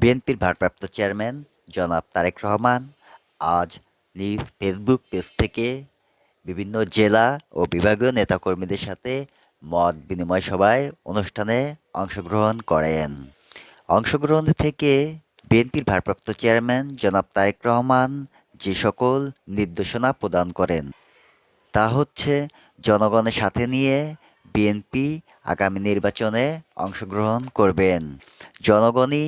বিএনপির ভারপ্রাপ্ত চেয়ারম্যান জনাব তারেক রহমান আজ নিজ ফেসবুক পেজ থেকে বিভিন্ন জেলা ও বিভাগীয় নেতাকর্মীদের সাথে মত বিনিময় সভায় অনুষ্ঠানে অংশগ্রহণ করেন। অংশগ্রহণ থেকে বিএনপির ভারপ্রাপ্ত চেয়ারম্যান জনাব তারেক রহমান যে সকল নির্দেশনা প্রদান করেন, তা হচ্ছে জনগণের সাথে নিয়ে বিএনপি আগামী নির্বাচনে অংশগ্রহণ করবেন। জনগণই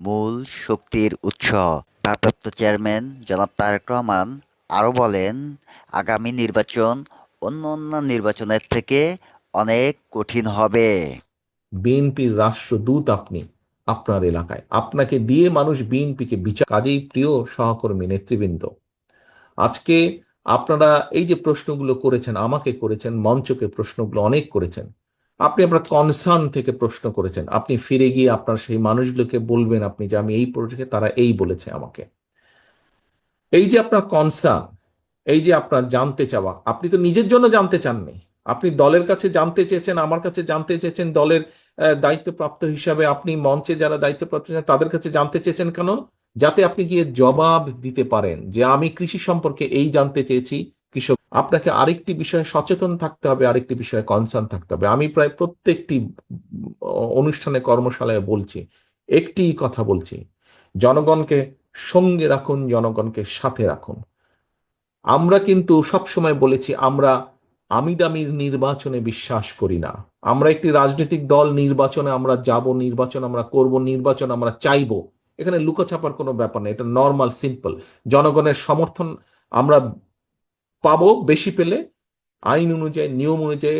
মূল শক্তির উৎস। ভারপ্রাপ্ত চেয়ারম্যান জনাব তারেক রহমান আরও বলেন, আগামী নির্বাচন অন্য অন্য নির্বাচনের থেকে অনেক কঠিন হবে। বিএনপির রাষ্ট্রদূত আপনি, আপনার এলাকায়। আপনাকে দিয়ে মানুষ বিএনপিকে বিচার। কাজেই প্রিয় সহকর্মী, নেতৃবৃন্দ। আজকে আপনারা এই যে প্রশ্নগুলো করেছেন, আমাকে করেছেন, মঞ্চকে প্রশ্নগুলো অনেক করেছেন। আপনি আপনার কনসার্ন থেকে প্রশ্ন করেছেন। আপনি ফিরে গিয়ে আপনার সেই মানুষগুলোকে বলবেন আপনি যে আমি এই প্রজেক্টে তারা এই বলেছে আমাকে। এই যে আপনার কনসার্ন এই যে আপনার জানতে চাওয়া, আপনি তো নিজের জন্য জানতে চাননি। আপনি দলের কাছে জানতে চেয়েছেন, আমার কাছে জানতে চেয়েছেন, দলের দায়িত্বপ্রাপ্ত হিসাবে আপনি মঞ্চে যারা দায়িত্বপ্রাপ্ত তাদের কাছে জানতে চেয়েছেন কেন? যাতে আপনি গিয়ে জবাব দিতে পারেন যে আমি কৃষি সম্পর্কে এই জানতে চেয়েছি কৃষক, আপনাকে আরেকটি বিষয়ে সচেতন থাকতে হবে, আরেকটি বিষয়ে কনসার্ন থাকতে হবে। আমি প্রায় প্রত্যেকটি অনুষ্ঠানে, কর্মশালায় বলছি, একটি কথা বলছি, জনগণকে সঙ্গে রাখুন, জনগণকে সাথে রাখুন। আমরা কিন্তু সবসময় বলেছি, আমরা আমিদামির নির্বাচনে বিশ্বাস করি না। আমরা একটি রাজনৈতিক দল, নির্বাচনে আমরা যাব, নির্বাচন আমরা করব, নির্বাচন আমরা চাইব। এখানে লুকোছাপার কোনো ব্যাপার নেই এটা নর্মাল সিম্পল জনগণের সমর্থন আমরা পাবো বেশি পেলে আইন অনুযায়ী, নিয়ম অনুযায়ী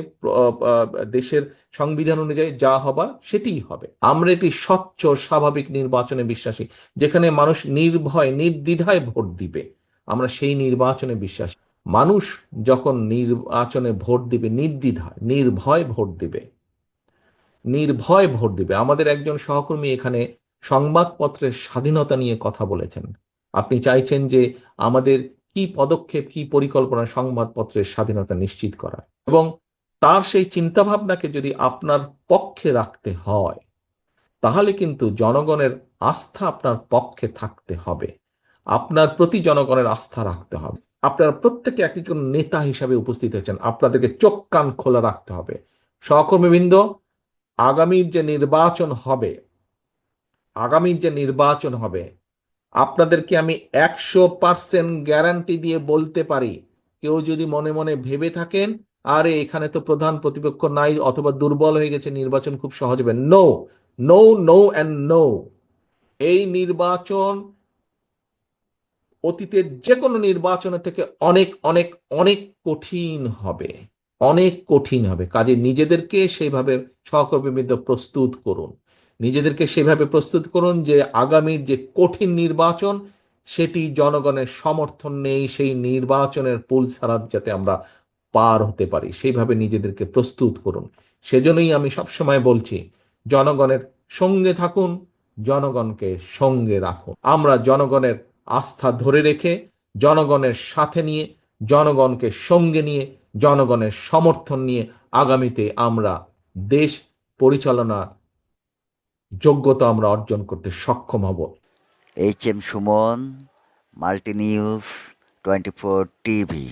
দেশের সংবিধান অনুযায়ী যা হবার সেটিই হবে। আমরা একটি স্বচ্ছ, স্বাভাবিক নির্বাচনে বিশ্বাসী, যেখানে মানুষ নির্ভয়, নির্দ্বিধায় ভোট দিবে। আমরা সেই নির্বাচনে বিশ্বাসী। মানুষ যখন নির্বাচনে ভোট দিবে, নির্দ্বিধায়, নির্ভয় ভোট দিবে। নির্ভয় ভোট দিবে। আমাদের একজন সহকর্মী এখানে সংবাদপত্রের স্বাধীনতা নিয়ে কথা বলেছেন। আপনি চাইছেন যে আমাদের কি পদক্ষেপ, কি পরিকল্পনা সংবাদপত্রের স্বাধীনতা নিশ্চিত করা এবং তার সেই চিন্তাভাবনাকে যদি আপনার পক্ষে রাখতে হয়, তাহলে কিন্তু জনগণের আস্থা আপনার পক্ষে থাকতে হবে। আপনার প্রতি জনগণের আস্থা রাখতে হবে। আপনারা প্রত্যেকে এক একজন নেতা হিসাবে উপস্থিত হয়েছেন। আপনাদেরকে চোখ কান খোলা রাখতে হবে। সহকর্মীবৃন্দ, আগামীর যে নির্বাচন হবে, আগামীর যে নির্বাচন হবে আপনাদেরকে আমি একশো পার্সেন্ট গ্যারান্টি দিয়ে বলতে পারি, কেউ যদি মনে মনে ভেবে থাকেন, আরে এখানে তো প্রধান প্রতিপক্ষ নাই অথবা দুর্বল হয়ে গেছে, নির্বাচন খুব সহজ হবে। No no no and no এই নির্বাচন অতীতের যে কোনো নির্বাচনের থেকে অনেক অনেক অনেক কঠিন হবে। অনেক কঠিন হবে। কাজে নিজেদেরকে সেইভাবে সহকর্মীবৃন্দ প্রস্তুত করুন। নিজেদেরকে সেভাবে প্রস্তুত করুন যে আগামীর যে কঠিন নির্বাচন, সেটি জনগণের সমর্থন নেই, সেই নির্বাচনের পুল ছাড়া যাতে আমরা পার হতে পারি সেইভাবে নিজেদেরকে প্রস্তুত করুন। সেজন্যই আমি সবসময় বলছি, জনগণের সঙ্গে থাকুন, জনগণকে সঙ্গে রাখুন। আমরা জনগণের আস্থা ধরে রেখে, জনগণের সাথে নিয়ে, জনগণকে সঙ্গে নিয়ে, জনগণের সমর্থন নিয়ে আগামীতে আমরা দেশ পরিচালনা যোগ্যতা আমরা অর্জন করতে সক্ষম হব। H M Suman multi news twenty four TV.